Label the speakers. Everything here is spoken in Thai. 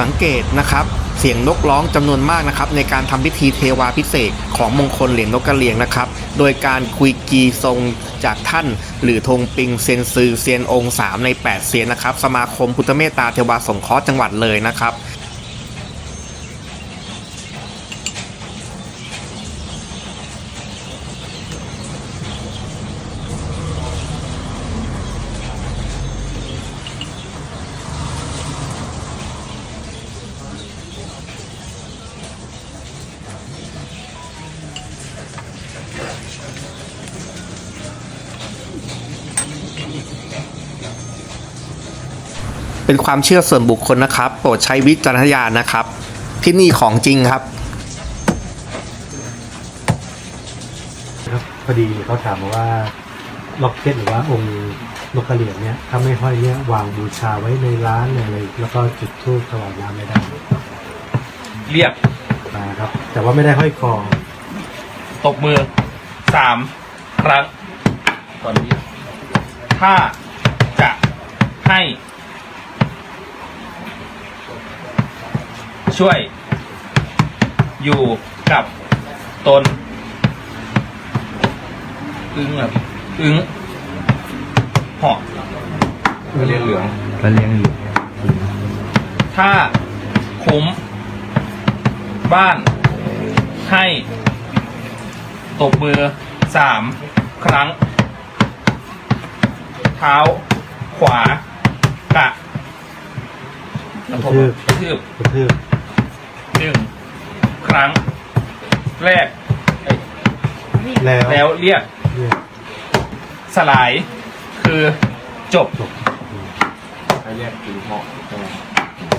Speaker 1: สังเกตนะครับ เสียงนกร้องจำนวนมากนะครับ ในการทำพิธีเทวาพิเศษของมงคลเหรียญนกกระเรียงนะครับ โดยการคุยกีทรงจากท่าน หรือธงปิงเซียนซือเซียนองค์3ใน 8 เซียนนะครับ สมาคมพุทธเมตตาเทวาสงเคราะห์จังหวัดเลยนะครับ เป็นความเชื่อส่วนบุคคลนะครับ โปรดใช้วิจารณญาณนะครับ ที่นี่ของจริงครับ
Speaker 2: ครับพอดีเขาถามมาว่าล็อกเก็ตหรือว่าองค์นกกระเหลี่ยงเนี่ยถ้าไม่ห้อยเนี่ยวางบูชาไว้ในร้านอะไรแล้วก็จุดธูปถวายน้ำไม่ได้
Speaker 3: เรียก
Speaker 2: นะครับ แต่ว่าไม่ได้ห้อยคอ
Speaker 3: ตบมือสามครั้งตอนนี้ ถ้าจะให้ ช่วย อยู่กับตน อึ้งแบบอึ้งเหาะ
Speaker 2: ก็เรียนเหลือง
Speaker 4: ก็เลี้ยงอยู่
Speaker 3: ถ้าคุ้ม บ้าน ให้ ตบมือสามครั้ง เท้า ขวากะ
Speaker 2: กระทืบ
Speaker 3: กระทืบ
Speaker 2: กระทืบ
Speaker 3: หนึ่งครั้ง แรกเอ้ย
Speaker 2: แล้ว
Speaker 3: แล้วเรียก
Speaker 2: เรียก
Speaker 3: สลาย คือจบ
Speaker 2: จบ
Speaker 3: เรียกคือเหาะ